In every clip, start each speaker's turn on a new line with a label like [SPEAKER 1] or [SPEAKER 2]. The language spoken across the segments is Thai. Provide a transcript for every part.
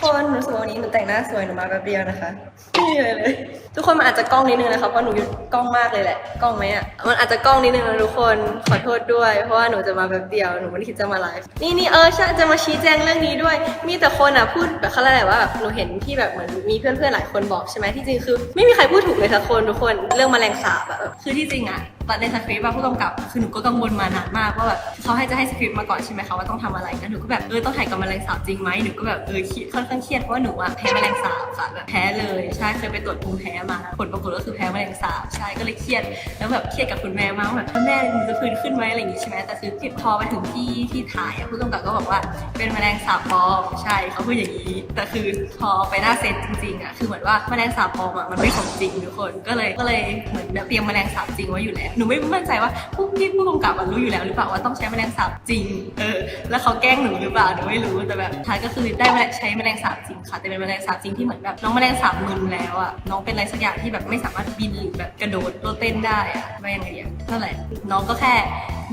[SPEAKER 1] คนหนูสว่าวันนี้หนูแต่งหน้าสวยหนูมาแบบเดียวนะคะไม่มีอะไรเลย ทุกคนมันอาจจะกล้องนิดนึงนะคะเพราะหนูยู่กล้องมากเลยแหละกล้องไหมอะมันอาจจะกล้องนิดนึงนะทุกคนขอโทษด้วย เพราะว่าหนูจะมาแบบเดียวหนูไม่ได้คิดจะมาไลฟ์นี่นี่เออใช่จะมาชี้แจงเรื่องนี้ด้วย มีแต่คนอะพูดแบบเขาเรียกอะไรว่าแบบหนูเห็นที่แบบเหมือนมีเพื่อนๆหลายคนบอกใช่ไหมที่จริงคือ ไม่มีใครพูดถูกเลยสักคนทุกคนเรื่องแมลงสาบอะแบบคือที่จริงอะตอนในสคริปต์อะผู้กำกับคือหนูก็กังวลมานานมากว่าแบบ เขาให้จะให้สคริปต์มาก่อนใช่ไหมคะว่าต้องทำอะไรกันหนูก็แบบเออต้องถ่ายกับแมลงสาบจริงไหมหนูก็แบบเออค่อนข้างเครียดเพราะว่าหนูอะแพ้แมลงสาบค่ะแบบแพ้เลยใช่เคยไปตรวจภูมิแพ้มาผลปรากฏก็คือแพ้แมลงสาบใช่ก็เลยเครียดแล้วแบบเครียดกับคุณแม่มากว่าแบบแม่หนูจะฟื้นขึ้นไหมอะไรอย่างงี้ใช่ไหมแต่คือพอไปถึงที่ที่ถ่ายผู้กำกับก็บอกว่าเป็นแมลงสาบปลอมใช่เขาพูดอย่างนี้แต่คือพอไปหน้าเซตจริงๆอะคือเหมือนว่าแมลงสาบปลอมอะมันไม่ของจริงทุกคนก็เลยก็เลยเหมือนแบบเตรียมแมลงสาบจริงไว้อยู่แล้วหนูไม่มั่นใจว่าผู้ที่ผู้กำกับรู้อยู่แล้วหรือเปล่าว่าต้องใช้แมมลงสาบจริง เออ แล้วเขาแกล้งหนูหรือเปล่าหนูไม่รู้แต่แบบท้ายก็คือได้ใช้แมลงสาบจริงค่ะ แต่เป็นแมลงสาบจริงที่เหมือนแบบน้องแมลงสาบมึนแล้วอะน้องเป็นอะไรสักอย่างที่แบบไม่สามารถบินหรือแบบกระโดดโลดเต้นได้อะว่ยังไงอะนั่นแหละน้องก็แค่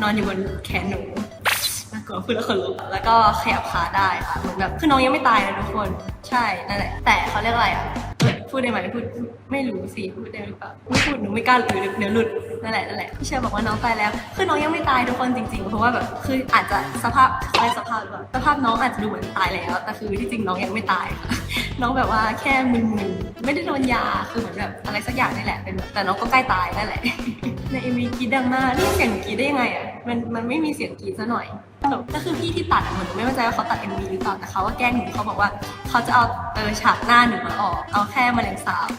[SPEAKER 1] นอนอยู่บนแขนหนูน่ากลัวพูดแล้วขนลุกแล้วก็ขยับขาได้ค่ะเหมือนแบบคือน้องยังไม่ตายนะทุกคน ใช่นั่นแหละแต่เขาเรียกอะไรอะ พูดได้ไหมพูดไม่รู้สิพูดได้หรือเปล่าไม่พูดหนูไม่กล้าหรือเดี๋ยวหลุดนั่นแหละนั่นแหละพี่เชอร์บอกว่าน้องตายแล้ว คือน้องยังไม่ตายทุกคนจริงๆ เพราะว่าแบบคืออาจจะสภาพอะไรสภาพหรือเปล่าสภาพน้องอาจจะดูเหมือนตายแล้ว แต่คือที่จริงน้องยังไม่ตาย น้องแบบว่าแค่มึนๆไม่ได้โดนยาคือเหมือนแบบอะไรสักอย่างนี่แหละเป็นแบบแต่น้องก็ใกล้ตายนั่นแหละในเอ็มวีกรีดดังมากนี่เสียงกรีดได้ยังไงอะมันมันไม่มีเสียงกรีดซะหน่อยก็คือพี่ที่ตัดเหมือนไม่มั่ใจว่าเขาตัดเอ็มวีหรือเปล่าแต่เขาว่าแกล้งหนูเขาบอกว่า เขาจะเอาเออฉากหน้าหนูมาออก เอาแค่มะเร็งสาบ